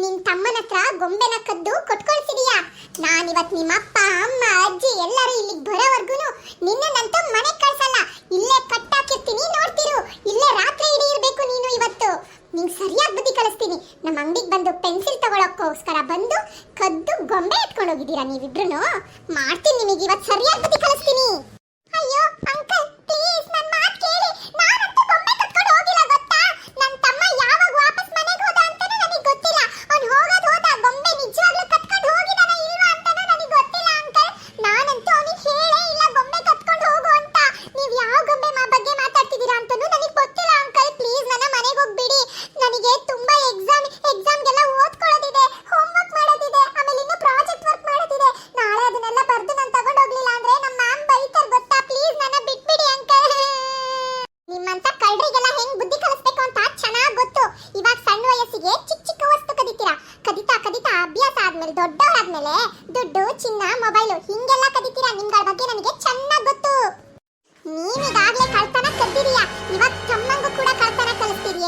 ನಿನ್ ತಮ್ಮನ ಹತ್ರ ಗೊಂಬೆನ ಕದ್ದು ಕೊಟ್ಕೊಳ್ಸಿದೀಯಾ ನಾನಿವತ್ ನಿಮ್ಮ ಅಪ್ಪ, ಅಮ್ಮ, ಅಜ್ಜಿ ಎಲ್ಲರೂ ಇಲ್ಲಿಗೆ ಬರೋವರೆಗೂ ನಿನ್ನನ್ನಂತೂ ಮನೆ ಕಳ್ಸಲ್ಲ. ಇಲ್ಲೇ ಕಟ್ಟಾಕಿರ್ತೀನಿ ನೋಡ್ತಿರು. ಇಲ್ಲೇ ರಾತ್ರಿ ಇಡೀ ಇರಬೇಕು ನೀನು ಇವತ್ತು. ನಿಂಗೆ ಸರಿಯಾಗಿ ಬುದ್ಧಿ ಕಳಿಸ್ತೀನಿ. ನಮ್ಮ ಅಂಗಡಿಗೆ ಬಂದು ಪೆನ್ಸಿಲ್ ತಗೊಳಕ್ಕೋಸ್ಕರ ಬಂದು ಕದ್ದು ಗೊಂಬೆ ಇಟ್ಕೊಂಡು ಹೋಗಿದ್ದೀರಾ ನೀವಿಬ್ರು ಮಾಡ್ತೀನಿ ನಿಮಗೆ ಇವತ್ತು ಸರಿಯಾಗಿ ಬುದ್ಧಿ ಕಳಿಸ್ತೀನಿ. ಅಯ್ಯೋ, ಅಂಕಲ್ ಪ್ಲೀಸ್ ನನ್ನ ಮಾತು ಕೇಳಿ. ನಾನಂತೂ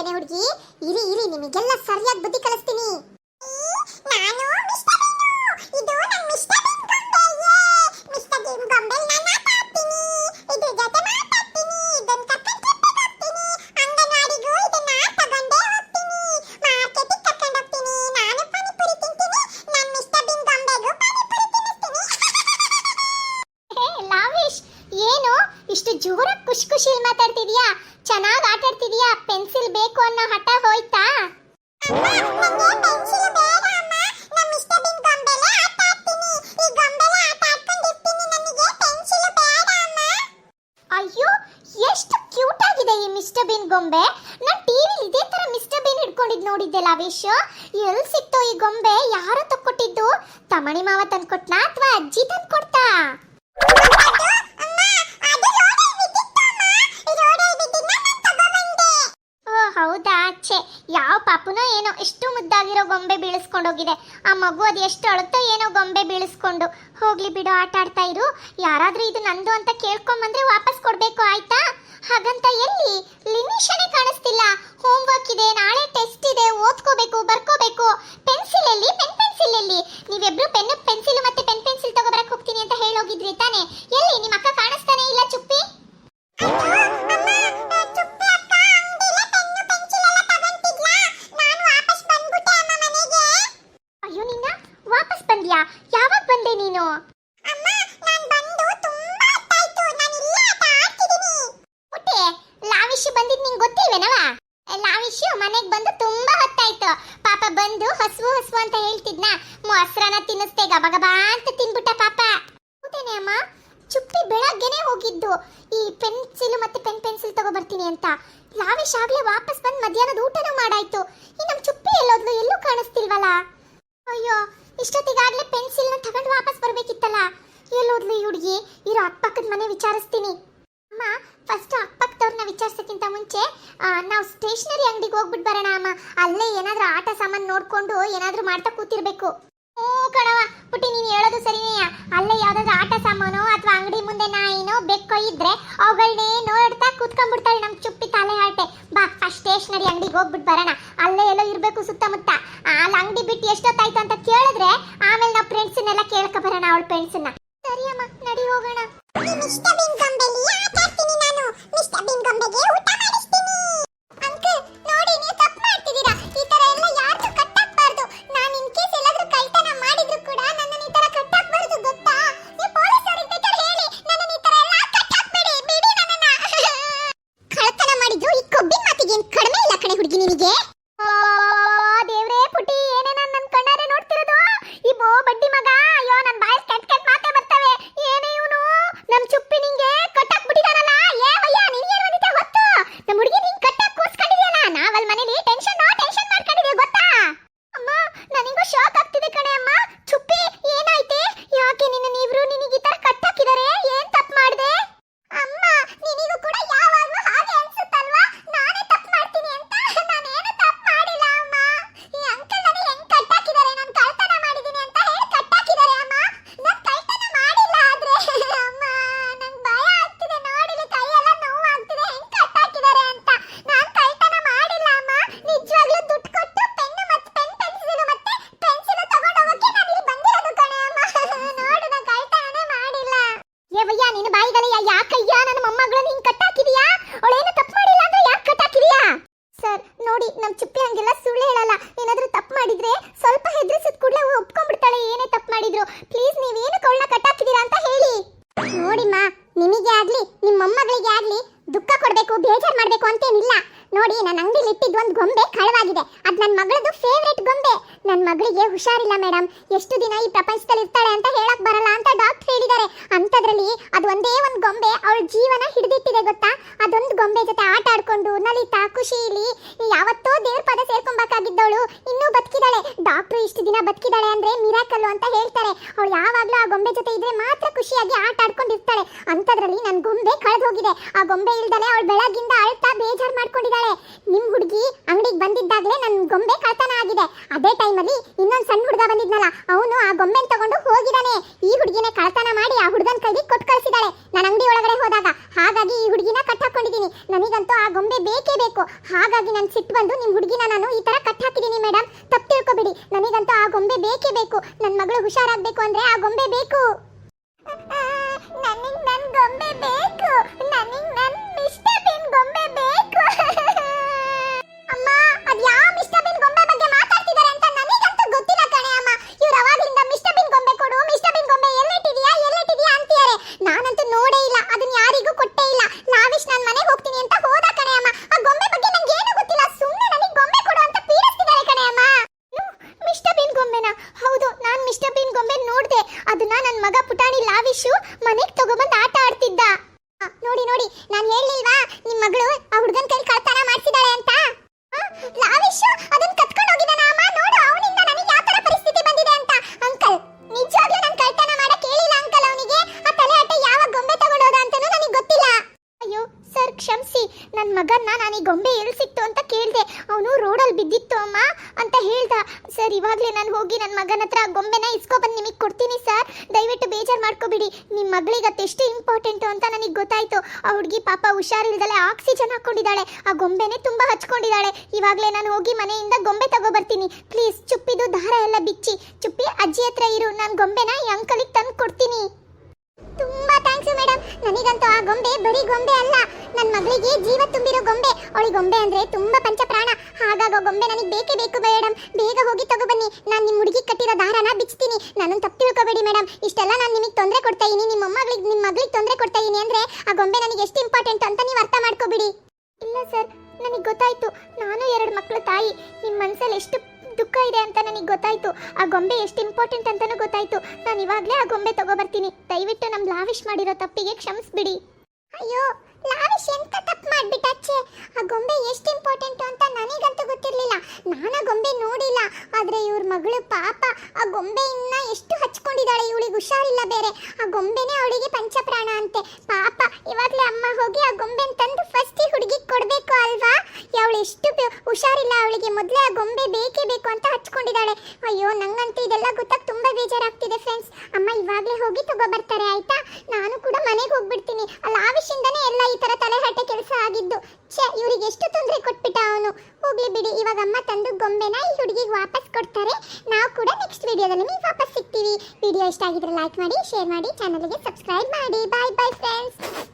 ಹುಡುಗಿ ಇರಿ ಇರಿ ನಿಮಗೆಲ್ಲ ಸರಿಯಾಗಿ ಬುದ್ಧಿ ಕಲಿಸ್ತೀನಿ. ಮಾತಾಡ್ತಿದ್ಯಾ? ಚೆನ್ನಾಗಿ ಆಟಾಡ್ತಿದ್ಯಾ? ಪೆನ್ಸಿಲ್ ಬೇಕು ಅನ್ನೋ ಹಠ ಹೋಯ್ತಾ? ಅಯ್ಯೋ ಎಷ್ಟು ಕ್ಯೂಟ್ ಆಗಿದೆ ಈ ಮಿಸ್ಟರ್ ಬೀನ್ ಗೊಂಬೆ. ನಾನು ಟಿವಿ ಇದೇ ತರ ಮಿಸ್ಟರ್ ಬೀನ್ ಹಿಡ್ಕೊಂಡಿದ್ ನೋಡಿದ್ದೆ ಲಾವೇಶ್. ಎಲ್ಲಿ ಸಿಕ್ತೋ ಈ ಗೊಂಬೆ? ಯಾರು ತಕ್ಕೊಟ್ಟಿದ್ದು ತಮಣಿ ಮಾವ ತಂದ್ಕೊಟ್ನಾ ಅಥವಾ ಅಜ್ಜಿ ತಂದ್ಕೊಡ್ತಾ? ಹೌದಾ ಆಚೆ ಯಾವ ಪಾಪುನೋ ಏನೋ ಎಷ್ಟು ಮುದ್ದಾಗಿರೋ ಗೊಂಬೆ ಬೀಳಿಸ್ಕೊಂಡೋಗಿದೆ. ಆ ಮಗು ಅದು ಎಷ್ಟು ಅಳುತ್ತೋ ಏನೋ ಗೊಂಬೆ ಬೀಳಿಸ್ಕೊಂಡು. ಹೋಗ್ಲಿ ಬಿಡು, ಆಟ ಆಡ್ತಾ ಇರು. ಯಾರಾದ್ರೂ ಇದು ನಂದು ಅಂತ ಕೇಳ್ಕೊಂಬಂದ್ರೆ ವಾಪಸ್ ಕೊಡ್ಬೇಕು, ಆಯ್ತಾ? ಹಾಗಂತ ಎಲ್ಲಿ? ಲಿಮಿಷನೇ ಕಾಣಿಸ್ತಿಲ್ಲ. ಹೋಮ್ ವರ್ಕ್ ಇದೆ, ನಾಳೆ ಟೆಸ್ಟ್ ಇದೆ, ಓದ್ಕೋಬೇಕು ಬರ್ಕೋಬೇಕು ಯಾವಾಗ ಬಂದೆ ನೀನು? ಅಮ್ಮ ಬಂದು ನಾ ಪುಟ್ಟಿ ಲಾವಿಶ್ ಬಂದಿದ್ ನಿಂಗೆ ಗೊತ್ತಿಲ್ವೇನವ ಲಾವಿಶ್ ಮನೆಗೆ ಬಂದು ತುಂಬಾ ಹೊತ್ತಾಯ್ತು. ಪಾಪ ಬಂದು ಹಸುವು ಹಸುವು ಅಂತ ಹೇಳ್ತಿದ್ನ. ಮೊಸರನ್ನ ತಿನ್ನಿಸ್ತೆ ಗಬಗಬಾ ಅಂತ ತಿನ್ಬಿಟ್ಟ ಪಾಪ. ಹೌದೇನೆ ಅಮ್ಮ? ಚುಪ್ಪಿ ಬೆಳಗ್ಗೆನೆ ಹೋಗಿದ್ದು. ಈ ಪೆನ್ಸಿಲ್ ಮತ್ತೆ ಪೆನ್ ಪೆನ್ಸಿಲ್ ತಗೋ ಬರ್ತೀನಿ ಅಂತ. ಲಾವಿಶ್ ಆಗ್ಲೇ ವಾಪಸ್ ಬಂದು ಮಧ್ಯಾಹ್ನದ ಊಟನೂ ಮಾಡಾಯ್ತು. ಈ ನಮ್ ಚುಪ್ಪಿ ಎಲ್ಲೋದ್ಲು ಎಲ್ಲೂ ಕಾಣಿಸ್ತಿಲ್ವಲ್ಲ? ಅಯ್ಯೋ ಇಷ್ಟೊತ್ತಿಗಾಗ್ಲೇ ಪೆನ್ಸಿಲ್ನ ತಗೊಂಡು ವಾಪಸ್ ಬರಬೇಕಿತ್ತಲ್ಲ. ಎಲ್ಲೋದ್ಲು ಈ ಹುಡುಗಿ? ಇರೋ ಅಕ್ಕಪಕ್ಕದ ಮನೆ ವಿಚಾರಿಸ್ತೀನಿ. ಅಮ್ಮ ಫಸ್ಟ್ ಅಕ್ಕಪಕ್ಕದವ್ರನ್ನ ವಿಚಾರಿಸೋಕ್ಕಿಂತ ಮುಂಚೆ ನಾವು ಸ್ಟೇಷನರಿ ಅಂಗಡಿಗೆ ಹೋಗ್ಬಿಟ್ಟು ಬರೋಣ, ಅಮ್ಮ. ಅಲ್ಲೇ ಏನಾದ್ರೂ ಆಟ ಸಾಮಾನು ನೋಡ್ಕೊಂಡು ಏನಾದರೂ ಮಾಡ್ತಾ ಕೂತಿರ್ಬೇಕು. ಕಣವ ಪುಟ್ಟಿ, ನೀನು ಹೇಳೋದು ಸರಿನೇ? ಅಲ್ಲೇ ಯಾವ್ದಾದ್ರು ಆಟ ಸಾಮಾನು ಅಥವಾ ಅಂಗಡಿ ಮುಂದೆ ನಾಯಿನೋ ಬೆಕ್ಕೋ ಇದ್ರೆ ಅವುಗಳನ್ನೇ ನೋಡ್ತಾ ಕೂತ್ಕೊಂಡ್ಬಿಡ್ತಾಳೆ ನಮ್ಮ ಚುಪ್ಪಿ ತಲೆ ಆಟೆ. ಬಾ ಫಸ್ಟ್ ಸ್ಟೇಷನರಿ ಅಂಗಡಿಗೆ ಹೋಗ್ಬಿಟ್ಟು ಬರೋಣ. ಅಲ್ಲೇ ಎಲ್ಲೋ ಇರಬೇಕು ಸುತ್ತಮುತ್ತ. ಅಲ್ಲಿ ಅಂಗಡಿ ಬಿಟ್ಟು ಎಷ್ಟೊತ್ತಾಯ್ತು ಅಂತ ಕೇಳಿದ್ರೆ ಆಮೇಲೆ ನಾವು ಫ್ರೆಂಡ್ಸನ್ನೆಲ್ಲ ಕೇಳ್ಕೊ ಬರೋಣ ಅವಳ ಫ್ರೆಂಡ್ಸನ್ನ ಸರಿ ಅಮ್ಮ ನಡಿ ಹೋಗೋಣ. ಅಂತ ಹೇಳಕ್ ಬರಲ್ಲ ಅಂತ ಅದು ಒಂದೇ ಒಂದು ಗೊಂಬೆ ಅವಳ ಜೀವನ ಹಿಡಿದಿಟ್ಟಿದೆ ಗೊತ್ತಾ? ಅದೊಂದು ಗೊಂಬೆ ಜೊತೆ ಆಟ ಆಡ್ಕೊಂಡು, ನಲಿತಾ, ಖುಷಿಲಿ, ಯಾವತ್ತೋ ದೇವ್ರ ಪದ ಸೇರ್ಕೊಬೇಕಾಗಿದ್ದವಳು ಇನ್ನೂ ಬದುಕಿದಾಳೆ. ಡಾಕ್ಟರ್ ಇಷ್ಟು ದಿನ ಬದುಕಿದಾಳೆ ಅಂದ್ರೆ ಮಿರಾಕಲ್ ಅಂತ ಹೇಳ್ತಾರೆ. ಅವಳು ಯಾವಾಗಲೂ ಆ ಗೊಂಬೆ ಜೊತೆ ಇದ್ರೆ ಮಾತ್ರ ಖುಷಿಯಾಗಿ ಆಟ ಆಡ್ಕೊಂಡಿರ್ತಾಳೆ. ಅಂಥದ್ರಲ್ಲಿ ನನ್ನ ಗೊಂಬೆ ಕಳೆದು ಹೋಗಿದೆ ಆ ಗೊಂಬೆ ಇಲ್ದಲೆ ಅವಳು ಬೆಳಗಿಂದ ಅಳ್ತಾ ಬೇಜಾರ್ ಮಾಡ್ಕೊಂಡಿದ್ದಾಳೆ ನಿಮ್ ಹುಡುಗಿ ಅಂಗಡಿಗೆ ಬಂದಿದ್ದಾಗ್ಲೇ ನನ್ನ ಗೊಂಬೆ ಕಳ್ತನ ಆಗಿದೆ. ಅದೇ ಟೈಮಲ್ಲಿ ಇನ್ನೊಂದು ಸಣ್ಣ ಹುಡುಗ ಬಂದಿದ್ನಲ್ಲ, ಅವನು ಆ ಗೊಂಬೆನ ತಗೊಂಡು ಹೋಗಿದ್ದಾನೆ ಈ ಹುಡುಗಿನೇ ಕಳ್ತನ ಮಾಡಿ ಆ ಹುಡುಗನ ಕೈಗೆ ಕೊಟ್ಟು ಕಳಿಸಿದಾಳೆ ನನ್ನ ಅಂಗಡಿ ಒಳಗಡೆ ಹೋದಾಗ ಹಾಗಾಗಿ ಈ ಹುಡುಗಿನ ಕಟ್ ಹಾಕೊಂಡಿದ್ದೀನಿ. ನನಗಂತೂ ಆ ಗೊಂಬೆ ಬೇಕೇ ಬೇಕು. ಹಾಗಾಗಿ ನಾನು ಸಿಟ್ಟು ಬಂದು ನಿಮ್ಮ ಹುಡುಗಿನ ನಾನು ಈ ತರ ಕಟ್ ಹಾಕಿದ್ದೀನಿ ಮೇಡಮ್ ತಪ್ಪು ತಿಳ್ಕೊಬೇಡಿ. ನನಗಂತೂ ಆ ಗೊಂಬೆ ಬೇಕೇ ಬೇಕು. ನನ್ನ ಮಗಳು ಹುಷಾರಾಗಬೇಕು ಅಂದ್ರೆ ಆ ಗೊಂಬೆ ಬೇಕು. ನನಗೆ ನನ್ನ ಗೊಂಬೆ ಬೇಕು. ನನಗೆ ಹೇಳ್ದ. ಸರ್, ಇವಾಗಲೇ ನಾನು ಹೋಗಿ ನನ್ನ ಮಗನ ಹತ್ರ ಗೊಂಬೆನ ಇಸ್ಕೊಬಂದು ನಿಮಗೆ ಕೊಡ್ತೀನಿ ಸರ್. ದಯವಿಟ್ಟು ಬೇಜಾರು ಮಾಡ್ಕೋಬಿಡಿ. ನಿಮ್ಮ ಮಗಳಿಗೆ ಅದೆಷ್ಟು ಇಂಪಾರ್ಟೆಂಟು ಅಂತ ನನಗೆ ಗೊತ್ತಾಯ್ತು. ಆ ಹುಡುಗಿ ಪಾಪ ಹುಷಾರಿಲ್ದಲೆ ಆಕ್ಸಿಜನ್ ಹಾಕೊಂಡಿದ್ದಾಳೆ. ಆ ಗೊಂಬೆನೇ ತುಂಬ ಹಚ್ಕೊಂಡಿದ್ದಾಳೆ. ಇವಾಗಲೇ ನಾನು ಹೋಗಿ ಮನೆಯಿಂದ ಗೊಂಬೆ ತಗೋಬರ್ತೀನಿ. ಪ್ಲೀಸ್, ಚುಪ್ಪಿದು ದಾರ ಎಲ್ಲ ಬಿಚ್ಚಿ. ಚುಪ್ಪಿ ಅಜ್ಜಿ ಹತ್ರ ಇರು. ನಾನು ಗೊಂಬೆನ ಈ ಅಂಕಲಿಗೆ ತಂದು ಕೊಡ್ತೀನಿ ತುಂಬಾ ಥ್ಯಾಂಕ್ಸ್ ಮೇಡಮ್ ನನಗಂತೂ ಆ ಗೊಂಬೆ ಬರೀ ಗೊಂಬೆ ಅಲ್ಲ. ನನ್ನ ಮಗಳಿಗೆ ಜೀವ ತುಂಬಿರೋ ಗೊಂಬೆ. ಅವಳಿ ಗೊಂಬೆ ಅಂದ್ರೆ ತುಂಬಾ ಪಂಚಪ್ರಾಣ. ಹಾಗಾಗೋ ಗೊಂಬೆ ನನಗೆ ಬೇಕೇ ಬೇಕು ಮೇಡಮ್ ಬೇಗ ಹೋಗಿ ತಗೊಬನ್ನಿ ನಾನು ನಿಮ್ಮ ಹುಡುಗಿ ಕಟ್ಟಿರೋ ದಾರನ ಬಿಚ್ತೀನಿ. ನಾನು ತಪ್ಪು ತಿಳ್ಕೊಬೇಡಿ ಮೇಡಮ್ ಇಷ್ಟೆಲ್ಲ ನಾನು ನಿಮಗೆ ತೊಂದರೆ ಕೊಡ್ತಾ ಇದೀನಿ. ನಿಮ್ಮ ಮೊಮ್ಮಗಳಿಗೆ ನಿಮ್ಮ ಮಗಳಿಗೆ ತೊಂದರೆ ಕೊಡ್ತಾ ಇದೀನಿ ಅಂದ್ರೆ ಆ ಗೊಂಬೆ ನನಗೆ ಎಷ್ಟು ಇಂಪಾರ್ಟೆಂಟ್ ಅಂತ ನೀವು ಅರ್ಥ ಮಾಡ್ಕೋಬಿಡಿ. ಇಲ್ಲ ಸರ್, ನನಗೆ ಗೊತ್ತಾಯ್ತು. ನಾನು ಎರಡು ಮಕ್ಕಳು ತಾಯಿ. ನಿಮ್ಮ ಮನಸ್ಸಲ್ಲಿ ಎಷ್ಟು ದುಃಖ ಇದೆ ಅಂತ ನನಗೆ ಗೊತ್ತಾಯ್ತು. ಆ ಗೊಂಬೆ ಎಷ್ಟು ಇಂಪಾರ್ಟೆಂಟ್ ಅಂತಾನೂ ಗೊತ್ತಾಯ್ತು. ನಾನು ಇವಾಗಲೇ ಆ ಗೊಂಬೆ ತಗೋಬರ್ತೀನಿ. ದಯವಿಟ್ಟು ನಮ್ಮ ಲಾವಿಶ್ ಮಾಡಿರೋ ತಪ್ಪಿಗೆ ಕ್ಷಮಿಸ್ಬಿಡಿ. ಅಯ್ಯೋ, ಲಾವಿಶ್ ಎಂತ ತಪ್ಪು ಮಾಡ್ಬಿಟ್ಟಚ್ಚೆ ಆ ಗೊಂಬೆ ಎಷ್ಟು ಇಂಪಾರ್ಟೆಂಟ್ ಅಂತ ನನಗಂತೂ ಗೊತ್ತಿರಲಿಲ್ಲ. ನಾನು ಆ ಗೊಂಬೆ ನೋಡಿಲ್ಲ. ಆದರೆ ಇವ್ರ ಮಗಳು ಪಾಪ ಆ ಗೊಂಬೆಯನ್ನ ಎಷ್ಟು ಹಚ್ಕೊಂಡಿದ್ದಾಳೆ ಇವಳಿಗೆ ಹುಷಾರಿಲ್ಲ ಬೇರೆ. ಆ ಗೊಂಬೆನೇ ಅವಳಿಗೆ ಪಂಚಪ್ರಾಣ ಅಂತೆ. ಪಾಪ, ಇವಾಗಲೇ ಅಮ್ಮ ಹೋಗಿ ಆ ಗೊಂಬೆನ ತಂದು ಫಸ್ಟ್ ಈ ಹುಡುಗಿಗೆ ಕೊಡಬೇಕು ಅಲ್ವಾ ಅವಳು ಎಷ್ಟು ಹುಷಾರಿಲ್ಲ, ಅವಳಿಗೆ ಮೊದಲೇ ಆ ಗೊಂಬೆ ಬೇಕೇ ಬೇಕು ಅಂತ ಹಚ್ಕೊಂಡಿದ್ದಾಳೆ. ಅಯ್ಯೋ, ನಂಗಂತೂ ಇದೆಲ್ಲ ಗೊತ್ತಾಗ ತುಂಬಾ ಬೇಜಾರಾಗ್ತಿದೆ ಫ್ರೆಂಡ್ಸ್ ಅಮ್ಮ ಇವಾಗಲೇ ಹೋಗಿ ತಗೋ ಬರ್ತಾರೆ, ಆಯ್ತಾ? ನಾನು ಕೂಡ ಮನೆಗೆ ಹೋಗ್ಬಿಡ್ತೀನಿ. ಅಲ್ಲ ಆವಿಷಿಂದನೇ ಎಲ್ಲ ಈ ತರ ತಲೆಹಟ್ಟೆ ಕೆಲಸ ಆಗಿದ್ದು. ಛೆ, ಇವ್ರಿಗೆ ಎಷ್ಟು ತೊಂದರೆ ಕೊಟ್ಬಿಟ್ಟ ಅವನು? ಹೋಗ್ಲಿ ಬಿಡಿ, ಇವಾಗ ಅಮ್ಮ ತಂದು ಗೊಂಬೆನ ಈ ಹುಡುಗಿಗೆ ವಾಪಸ್ ಕೊಡ್ತಾರೆ. ನಾವು ಕೂಡ ನೆಕ್ಸ್ಟ್ ವಿಡಿಯೋದಲ್ಲಿ ನಿಮಗೆ ವಾಪಸ್ ಸಿಗ್ತೀವಿ. ವಿಡಿಯೋ ಇಷ್ಟ ಆಗಿದ್ರೆ ಲೈಕ್ ಮಾಡಿ ಶೇರ್ ಮಾಡಿ ಚಾನಲ್ಗೆ ಸಬ್ಸ್ಕ್ರೈಬ್ ಮಾಡಿ. ಬಾಯ್ ಬಾಯ್ ಫ್ರೆಂಡ್ಸ್